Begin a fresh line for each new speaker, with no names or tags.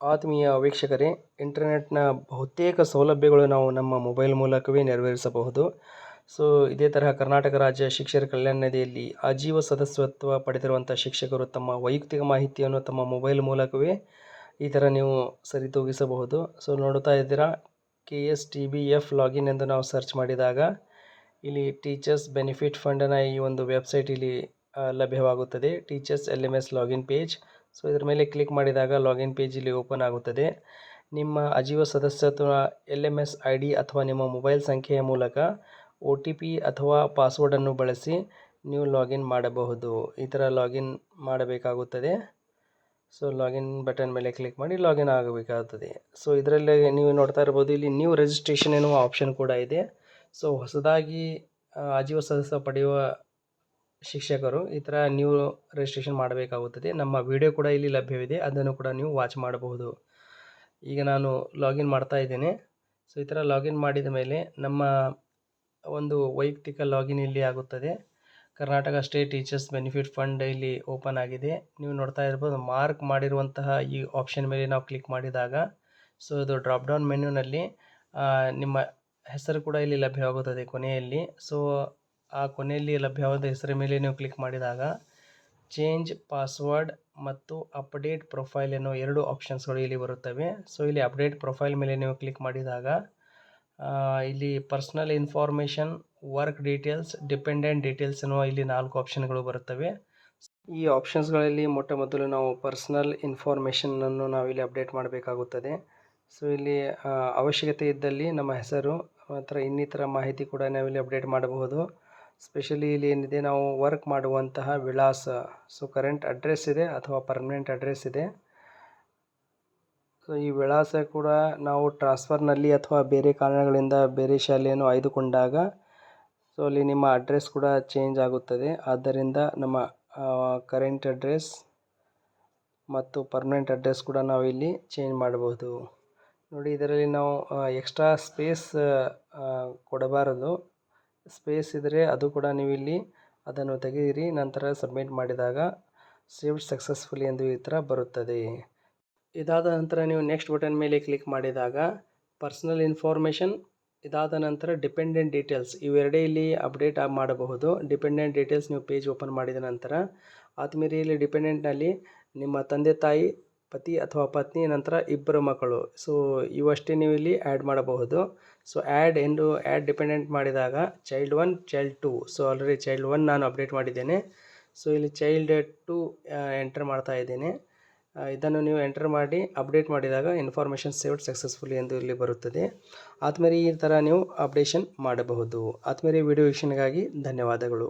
ಆತ್ಮೀಯ ವೀಕ್ಷಕರೇ, ಇಂಟರ್ನೆಟ್ನ ಬಹುತೇಕ ಸೌಲಭ್ಯಗಳು ನಾವು ನಮ್ಮ ಮೊಬೈಲ್ ಮೂಲಕವೇ ನೆರವೇರಿಸಬಹುದು. ಸೊ, ಇದೇ ತರಹ ಕರ್ನಾಟಕ ರಾಜ್ಯ ಶಿಕ್ಷಕರ ಕಲ್ಯಾಣ ನಿಧಿಯಲ್ಲಿ ಆಜೀವ ಸದಸ್ಯತ್ವ ಪಡೆದಿರುವಂಥ ಶಿಕ್ಷಕರು ತಮ್ಮ ವೈಯಕ್ತಿಕ ಮಾಹಿತಿಯನ್ನು ತಮ್ಮ ಮೊಬೈಲ್ ಮೂಲಕವೇ ಈ ಥರ ನೀವು ಸರಿದೂಗಿಸಬಹುದು. ಸೊ ನೋಡ್ತಾ ಇದ್ದೀರಾ, K S T B F login ಎಂದು ನಾವು ಸರ್ಚ್ ಮಾಡಿದಾಗ ಇಲ್ಲಿ ಟೀಚರ್ಸ್ ಬೆನಿಫಿಟ್ ಫಂಡನ್ನು ಈ ಒಂದು ವೆಬ್ಸೈಟ್ ಇಲ್ಲಿ ಲಭ್ಯವಾಗುತ್ತದೆ. Teachers L M S login page. So ಇದರ ಮೇಲೆ ಕ್ಲಿಕ್ ಮಾಡಿದಾಗ ಲಾಗಿನ್ ಪೇಜ್ ಇಲ್ಲಿ ಓಪನ್ ಆಗುತ್ತದೆ. ನಿಮ್ಮ ಅಜೀವ ಸದಸ್ಯತ್ವ L M S I D ಅಥವಾ ನಿಮ್ಮ ಮೊಬೈಲ್ ಸಂಖ್ಯೆಯ ಮೂಲಕ ಒ ಟಿ ಪಿ ಅಥವಾ ಪಾಸ್ವರ್ಡನ್ನು ಬಳಸಿ ನೀವು ಲಾಗಿನ್ ಮಾಡಬಹುದು. ಈ ಥರ ಲಾಗಿನ್ ಮಾಡಬೇಕಾಗುತ್ತದೆ. ಸೊ ಲಾಗಿನ್ ಬಟನ್ ಮೇಲೆ ಕ್ಲಿಕ್ ಮಾಡಿ ಲಾಗಿನ್ ಆಗಬೇಕಾಗುತ್ತದೆ. ಸೊ ಇದರಲ್ಲಿ ನೀವು ನೋಡ್ತಾ ಇರ್ಬೋದು, ಇಲ್ಲಿ ನ್ಯೂ ರಿಜಿಸ್ಟ್ರೇಷನ್ ಎನ್ನುವ ಆಪ್ಷನ್ ಕೂಡ ಇದೆ. ಸೊ ಹೊಸದಾಗಿ ಅಜೀವ ಸದಸ್ಯ ಪಡೆಯುವ ಶಿಕ್ಷಕರು ಈ ಥರ ನ್ಯೂ ರಿಜಿಸ್ಟ್ರೇಷನ್ ಮಾಡಬೇಕಾಗುತ್ತದೆ. ನಮ್ಮ ವಿಡಿಯೋ ಕೂಡ ಇಲ್ಲಿ ಲಭ್ಯವಿದೆ. ಅದನ್ನು ಕೂಡ ನೀವು ವಾಚ್ ಮಾಡಬಹುದು. ಈಗ ನಾನು ಲಾಗಿನ್ ಮಾಡ್ತಾ ಇದ್ದೇನೆ. ಸೊ, ಈ ಥರ ಲಾಗಿನ್ ಮಾಡಿದ ಮೇಲೆ ನಮ್ಮ ಒಂದು ವೈಯಕ್ತಿಕ ಲಾಗಿನ್ ಇಲ್ಲಿ ಆಗುತ್ತದೆ. Karnataka state teachers benefit fund ಇಲ್ಲಿ ಓಪನ್ ಆಗಿದೆ. ನೀವು ನೋಡ್ತಾ ಇರ್ಬೋದು, ಮಾರ್ಕ್ ಮಾಡಿರುವಂತಹ ಈ ಆಪ್ಷನ್ ಮೇಲೆ ನಾವು ಕ್ಲಿಕ್ ಮಾಡಿದಾಗ, ಸೊ, ಇದು ಡ್ರಾಪ್ ಡೌನ್ ಮೆನ್ಯೂನಲ್ಲಿ ನಿಮ್ಮ ಹೆಸರು ಕೂಡ ಇಲ್ಲಿ ಲಭ್ಯವಾಗುತ್ತದೆ ಕೊನೆಯಲ್ಲಿ. ಸೊ ಆ ಕೊನೆಯಲ್ಲಿ ಲಭ್ಯವಾದ ಹೆಸರ ಮೇಲೆ ನೀವು ಕ್ಲಿಕ್ ಮಾಡಿದಾಗ ಚೇಂಜ್ ಪಾಸ್ವರ್ಡ್ ಮತ್ತು ಅಪ್ಡೇಟ್ ಪ್ರೊಫೈಲ್ ಎನ್ನುವ ಎರಡು ಆಪ್ಷನ್ಸ್ಗಳು ಇಲ್ಲಿ ಬರುತ್ತವೆ. ಸೊ ಇಲ್ಲಿ ಅಪ್ಡೇಟ್ ಪ್ರೊಫೈಲ್ ಮೇಲೆ ನೀವು ಕ್ಲಿಕ್ ಮಾಡಿದಾಗ ಇಲ್ಲಿ personal information work details dependent details ಎನ್ನುವ ಇಲ್ಲಿ ನಾಲ್ಕು ಆಪ್ಷನ್ಗಳು ಬರುತ್ತವೆ. ಈ ಆಪ್ಷನ್ಸ್ಗಳಲ್ಲಿ ಮೊಟ್ಟ ಮೊದಲು ನಾವು ಪರ್ಸ್ನಲ್ ಇನ್ಫಾರ್ಮೇಷನನ್ನು ಇಲ್ಲಿ ಅಪ್ಡೇಟ್ ಮಾಡಬೇಕಾಗುತ್ತದೆ. ಸೊ ಇಲ್ಲಿ ಅವಶ್ಯಕತೆ ಇದ್ದಲ್ಲಿ ನಮ್ಮ ಹೆಸರು ಮಾತ್ರ ಇನ್ನಿತರ ಮಾಹಿತಿ ಕೂಡ ನಾವಿಲ್ಲಿ ಅಪ್ಡೇಟ್ ಮಾಡಬಹುದು. ಸ್ಪೆಷಲಿ ಇಲ್ಲಿ ಏನಿದೆ, ನಾವು ವರ್ಕ್ ಮಾಡುವಂತಹ ವಿಳಾಸ. ಸೊ ಕರೆಂಟ್ ಅಡ್ರೆಸ್ ಇದೆ ಅಥವಾ ಪರ್ಮನೆಂಟ್ ಅಡ್ರೆಸ್ ಇದೆ. ಸೊ ಈ ವಿಳಾಸ ಕೂಡ ನಾವು ಟ್ರಾನ್ಸ್ಫರ್ನಲ್ಲಿ ಅಥವಾ ಬೇರೆ ಕಾರಣಗಳಿಂದ ಬೇರೆ ಶಾಲೆಯನ್ನು ಆಯ್ದುಕೊಂಡಾಗ ಸೊ ಅಲ್ಲಿ ನಿಮ್ಮ ಅಡ್ರೆಸ್ ಕೂಡ ಚೇಂಜ್ ಆಗುತ್ತದೆ. ಆದ್ದರಿಂದ ನಮ್ಮ ಕರೆಂಟ್ ಅಡ್ರೆಸ್ ಮತ್ತು ಪರ್ಮನೆಂಟ್ ಅಡ್ರೆಸ್ ಕೂಡ ನಾವು ಇಲ್ಲಿ ಚೇಂಜ್ ಮಾಡಬಹುದು. ನೋಡಿ, ಇದರಲ್ಲಿ ನಾವು ಎಕ್ಸ್ಟ್ರಾ ಸ್ಪೇಸ್ ಕೊಡಬಾರದು. ಸ್ಪೇಸ್ ಇದ್ದರೆ ಅದು ಕೂಡ ನೀವು ಇಲ್ಲಿ ಅದನ್ನು ತೆಗೆಯಿರಿ ನಂತರ ಸಬ್ಮಿಟ್ ಮಾಡಿದಾಗ ಸೇವ್ಡ್ ಸಕ್ಸಸ್ಫುಲಿ ಎಂದು ಈ ಥರ ಬರುತ್ತದೆ. ಇದಾದ ನಂತರ ನೀವು ನೆಕ್ಸ್ಟ್ ಬಟನ್ ಮೇಲೆ ಕ್ಲಿಕ್ ಮಾಡಿದಾಗ ಪರ್ಸನಲ್ ಇನ್ಫಾರ್ಮೇಷನ್ ಇದಾದ ನಂತರ ಡಿಪೆಂಡೆಂಟ್ ಡೀಟೇಲ್ಸ್ ಇವೆರಡೇ ಇಲ್ಲಿ ಅಪ್ಡೇಟ್ ಮಾಡಬಹುದು. ಡಿಪೆಂಡೆಂಟ್ ಡೀಟೇಲ್ಸ್ ನೀವು ಪೇಜ್ ಓಪನ್ ಮಾಡಿದ ನಂತರ ಆದ್ಮೇಲೆ ಇಲ್ಲಿ ಡಿಪೆಂಡೆಂಟ್ನಲ್ಲಿ ನಿಮ್ಮ ತಂದೆ ತಾಯಿ ಪತಿ ಅಥವಾ ಪತ್ನಿ ನಂತರ ಇಬ್ಬರು ಮಕ್ಕಳು. ಸೊ ಇವಷ್ಟೇ ನೀವು ಇಲ್ಲಿ ಆ್ಯಡ್ ಮಾಡಬಹುದು. ಸೊ ಆ್ಯಡ್ ಎಂದು ಆ್ಯಡ್ ಡಿಪೆಂಡೆಂಟ್ ಮಾಡಿದಾಗ child one child two so already child one ನಾನು ಅಪ್ಡೇಟ್ ಮಾಡಿದ್ದೇನೆ. ಸೊ ಇಲ್ಲಿ ಚೈಲ್ಡ್ ಟು ಎಂಟರ್ ಮಾಡ್ತಾ ಇದ್ದೇನೆ. ಇದನ್ನು ನೀವು ಎಂಟರ್ ಮಾಡಿ ಅಪ್ಡೇಟ್ ಮಾಡಿದಾಗ ಇನ್ಫಾರ್ಮೇಷನ್ ಸೇವ್ಡ್ ಸಕ್ಸಸ್ಫುಲ್ ಎಂದು ಇಲ್ಲಿ ಬರುತ್ತದೆ. ಆದ್ಮೇಲೆ ಈ ಥರ ನೀವು ಅಪ್ಡೇಷನ್ ಮಾಡಬಹುದು. ಆದ್ಮೇಲೆ ವಿಡಿಯೋ ವೀಕ್ಷಣೆಗಾಗಿ ಧನ್ಯವಾದಗಳು.